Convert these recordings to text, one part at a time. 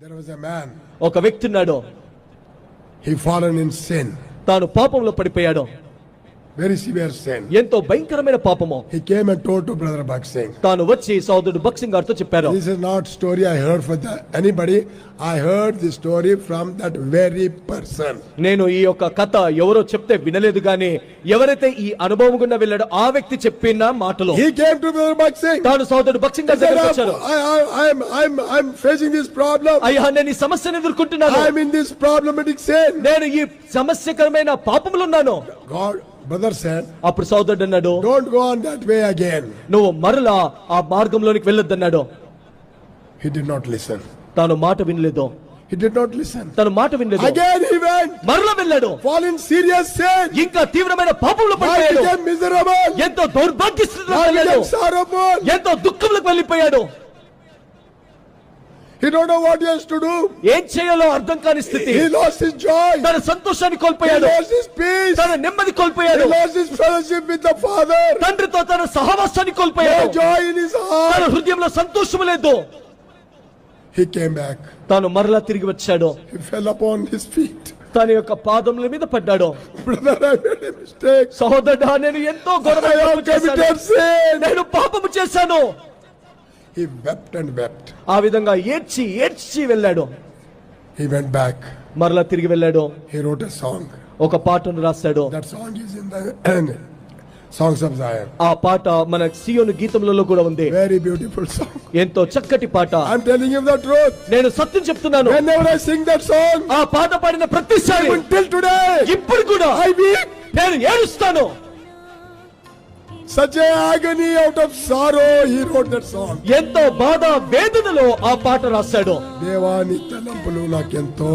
There was a man, ఒక వ్యక్తి ఉన్నాడు he fallen in sin, తాను పాపంలో పడిపోయాడు very severe sin. ఎంతో భయంకరమైన పాపము He came and told to Brother Bhakt Singh. తాను వచ్చి సోదరుడు బక్సింగ్ గారితో చెప్పారు This is not story I heard from the, anybody. I heard the story from that very person. నేను ఈ యొక్క కథ ఎవరో చెప్తే వినలేదు గాని ఎవరైతే ఈ అనుభవం గుండా వెళ్ళాడో ఆ వ్యక్తి చెప్పిన మాటలు He came to Brother Bhakt Singh. తాను సోదరుడు బక్సింగ్ He గారి దగ్గరికి వచ్చారు I, I, I'm, I'm, I'm facing this problem. అయ్యా నేను ఈ సమస్యను ఎదుర్కొంటున్నాను I'm in this problematic sin. నేను ఈ సమస్యకరమైన పాపములు ఉన్నాను God, brother said, అప్పుడు సోదరుడు అన్నాడు don't go on that way again. నువ్వు మరలా ఆ మార్గంలోనికి వెళ్ళొద్దన్నాడు He did not listen. తాను మాట వినలేదు He did not listen. తను మాట వినలేదు Again he went, మరలా వెళ్ళాడు fall in serious sin. ఇంకా తీవ్రమైన పాపంలో పడిపోయాడు became miserable. ఎంతో దౌర్భాగ్య స్థితిలో వెళ్ళాడు sorrowful. ఎంతో దుఃఖంలోకి వెళ్ళిపోయాడు He don't know what he has to do. ఏం చేయాలో అర్థం కాని స్థితి He lost his joy. తన సంతోషాన్ని He కోల్పోయాడు lost his peace. తన నెమ్మది కోల్పోయాడు with the Father. తండ్రితో తన సహవాసాన్ని కోల్పోయాడు in his తన. హృదయంలో సంతోషం లేదు He came back. తాను మరలా తిరిగి వచ్చాడు He fell upon his feet. తన యొక్క పాదముల మీద పడ్డాడు Brother, I made a mistake. సహోదరుడా నేను ఎంతో. నేను పాపము చేశాను He wept and wept. ఆ విధంగా ఏడ్చి ఏడ్చి వెళ్ళాడు He went back. మరలా తిరిగి వెళ్ళాడు He wrote a song. ఒక పాటను రాశాడు సాంగ్స్ ఆఫ్ ఆ పాట మన సియోను గీతంలో కూడా ఉంది. వెరీ బ్యూటిఫుల్ సాంగ్ ఎంతో చక్కటి పాట. ఐ యామ్ ద ట్రూత్ నేను సత్యం చెప్తున్నాను. వెన్ సింగ్ దట్ సాంగ్ ఆ పాట పాడిన ప్రతిసారి ఇప్పుడు కూడా ఐ బి నేను ఏడుస్తాను. Such a agony out of sorrow, he wrote that song. ఎంతో బాధ వేదనలో ఆ పాట రాశాడు. దేవా నీ తలంపులు నాకెంతో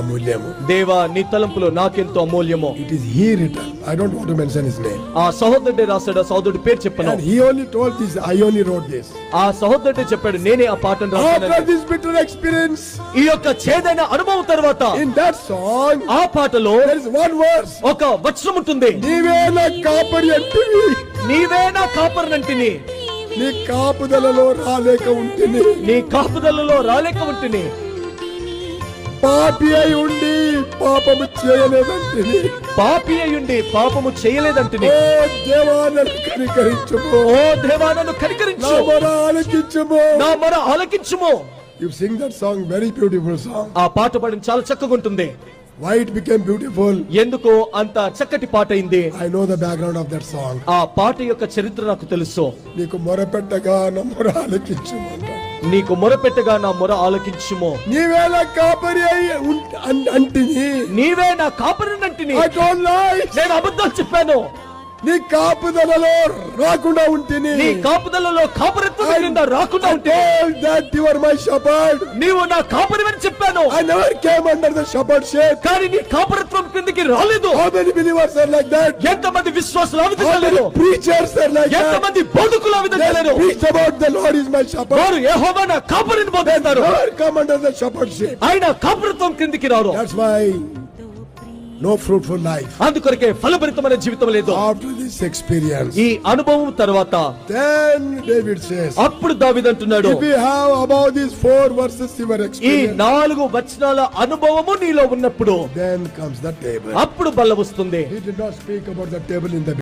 అమూల్యము. దేవా నీ తలంపులో నాకెంతో అమూల్యమో. It is he return I don't want to mention his name ఆ సహోదరుడే రాశాడు ఆ సహోదరుడి పేరు చెప్పను. He only told this I only wrote this ఆ సహోదరుడే చెప్పాడు నేనే ఆ పాటను ఆఫ్టర్ రాశాను దిస్ బిటర్ ఎక్స్పీరియన్స్ ఈ యొక్క చేదైన అనుభవం తర్వాత ఇన్ దట్ సాంగ్ ఆ పాటలో దేర్ ఇస్ వన్ వర్స్ ఒక వచనం ఉంటుంది. నీవే నా కాపరి అంటివి. నీవే నా కాపరనంటిని నీ కాపుదలలో రాలేక ఉంటిని. నీ కాపుదలలో రాలేక ఉంటిని. పాపి అయి ఉండి పాపము చేయలేదంటిని. పాపి అయ్యుండి పాపము చేయలేదంటిని. ఓ దేవా నన్ను కనికరించుము. ఓ దేవా నన్ను నా కనికరించు మొర ఆలకించుము. నా మొర ఆలకించుము. You sing that song very beautiful song ఆ పాట పాడిన చాలా చక్కగా ఉంటుంది. వై ఇట్ బికేమ్ బ్యూటిఫుల్ ఎందుకు అంత చక్కటి పాట అయింది. I know the background of that song ఆ పాట యొక్క చరిత్ర నాకు తెలుసు. నీకు మొరపెట్టగా నా మొర ఆలకించుము నీకు మొరపెట్టగా నా మొర ఆలకించుము. నీవేళ కాపరి అయి అంటిని. నీవే నా కాపరినంటిని I don't lie. నేను అబద్ధాలు చెప్పాను. నీ కాపుదలలో రాకుండా ఉంటిని. నీ కాపుదలలో కాపరిత్వం క్రింద రాకుండా ఉంటే that you are my shepherd నీవు నా కాపరివని చెప్పాను. I never came under the shepherd shape కానీ నీ కాపరిత్వం క్రిందికి రాలేదు. How many believers are like that ఎంతమంది విశ్వాసులు ఆ విధంగా లేరు? ప్రీచర్స్ ఆర్ లైక్ దట్ ఎంతమంది బోధకులు ఆ విధంగా లేరు? Preach about the Lord is my shepherd వారు యెహోవా నా కాపరిని బోధిస్తారు. Never come under the shepherd shape ఆయన కాపరిత్వం క్రిందికి రారు. That's why no fruitful life అందుకొరకే ఫలభరితమైన జీవితం లేదు. ఆఫ్టర్ దిస్ ఎక్స్పీరియన్స్ ఈ అనుభవం తర్వాత దెన్ డేవిడ్ సేస్ అప్పుడు దావిదంటున్నాడు If you have about these four verses your ఈ experience, నాలుగు వచనాల అనుభవము నీలో ఉన్నప్పుడు then comes the table. అప్పుడు బల్ల వస్తుంది. He did not speak about the table in the